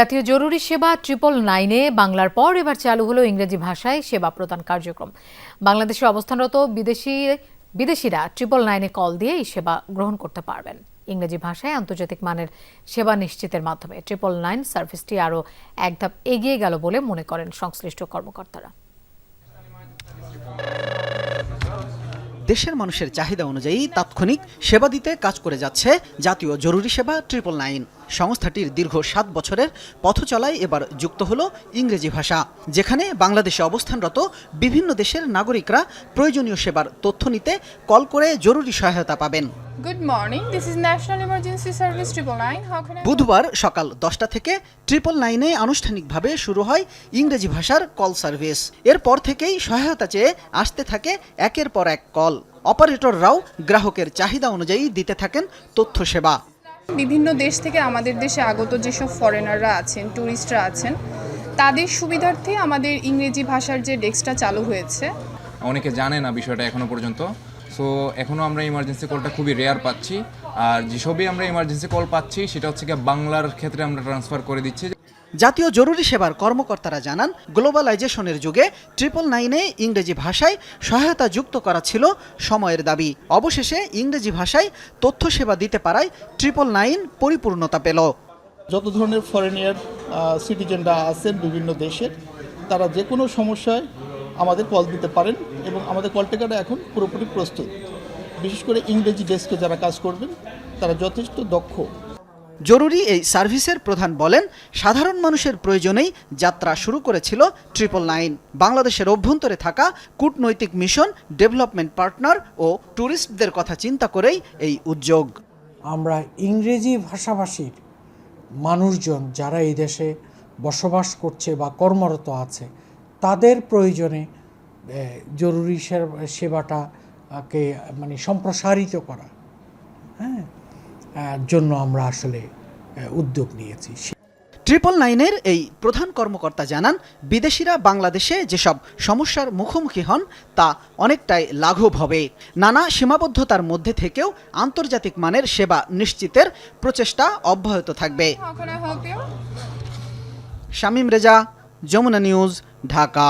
জাতীয় জরুরি সেবা ট্রিপল নাইনে বাংলার পর এবার চালু হলো ইংরেজি ভাষায় সেবা প্রদান কার্যক্রম। বাংলাদেশে অবস্থানরত বিদেশি, বিদেশিরা ট্রিপল নাইনে কল দিয়ে এই সেবা গ্রহণ করতে পারবেন। ইংরেজি ভাষায় আন্তর্জাতিক মানের সেবা নিশ্চিতের মাধ্যমে ট্রিপল নাইন সার্ভিসটি আরও এক ধাপ এগিয়ে গেল বলে মনে করেন সংশ্লিষ্ট কর্মকর্তারা। দেশের মানুষের চাহিদা অনুযায়ী তাৎক্ষণিক সেবা দিতে কাজ করে যাচ্ছে জাতীয় জরুরি সেবা ট্রিপল নাইন সংস্থাটির দীর্ঘ সাত বছরের পথ চলায় এবার যুক্ত হল ইংরেজি ভাষা যেখানে বাংলাদেশে অবস্থানরত বিভিন্ন দেশের নাগরিকরা প্রয়োজনীয় সেবার তথ্য নিতে কল করে জরুরি সহায়তা পাবেন। Can I? বুধবার সকাল দশটা থেকে ট্রিপল নাইনে আনুষ্ঠানিকভাবে শুরু হয় ইংরেজি ভাষার কল সার্ভিস। এরপর থেকেই সহায়তা চেয়ে আসতে থাকে একের পর এক কল। অপারেটররাও গ্রাহকের চাহিদা অনুযায়ী দিতে থাকেন তথ্য সেবা। বিভিন্ন দেশ থেকে আমাদের দেশে আগত যেসব ফরেনাররা আছেন ট্যুরিস্টরা আছেন, তাদের সুবিধার্থে আমাদের ইংরেজি ভাষার যে ডেস্কটা চালু হয়েছে। অনেকে জানে না বিষয়টা এখনও পর্যন্ত। সো এখনও আমরা ইমার্জেন্সি কলটা খুবই রেয়ার পাচ্ছি। আর যেসবই আমরা ইমার্জেন্সি কল পাচ্ছি, সেটা হচ্ছে গিয়ে বাংলার ক্ষেত্রে আমরা ট্রান্সফার করে দিচ্ছি। জাতীয় জরুরি সেবার কর্মকর্তারা জানান, গ্লোবালাইজেশনের যুগে ট্রিপল নাইনে ইংরেজি ভাষায় সহায়তা যুক্ত করা ছিল সময়ের দাবি। অবশেষে ইংরেজি ভাষায় তথ্য সেবা দিতে পারায় ট্রিপল নাইন পরিপূর্ণতা পেল। যত ধরনের ফরেনিয়ার সিটিজেনরা আছেন বিভিন্ন দেশের, তারা যে কোনো সমস্যায় আমাদের কল দিতে পারেন এবং আমাদের কল টেকাররা এখন পুরোপুরি প্রস্তুত। বিশেষ করে ইংরেজি ডেস্কে যারা কাজ করবেন, তারা যথেষ্ট দক্ষ। জরুরি এই সার্ভিসের প্রধান বলেন, সাধারণ মানুষের প্রয়োজনেই যাত্রা শুরু করেছিল ট্রিপল নাইন। বাংলাদেশের অভ্যন্তরে থাকা কূটনৈতিক মিশন, ডেভেলপমেন্ট পার্টনার ও ট্যুরিস্টদের কথা চিন্তা করেই এই উদ্যোগ। আমরা ইংরেজি ভাষাভাষীর মানুষজন যারা এই দেশে বসবাস করছে বা কর্মরত আছে, তাদের প্রয়োজনে জরুরি সেবাটাকে মানে সম্প্রসারিত করা। জন্য আমরা আসলে উদ্যোগ নিয়েছি। ট্রিপল নাইনের এই প্রধান কর্মকর্তা জানান বিদেশিরা বাংলাদেশে যেসব সমস্যার মুখোমুখি হন তা অনেকটাই লাঘব হবে। নানা সীমাবদ্ধতার মধ্যে থেকেও আন্তর্জাতিক মানের সেবা নিশ্চিতের প্রচেষ্টা অব্যাহত থাকবে? শামীম রেজা যমুনা নিউজ ঢাকা।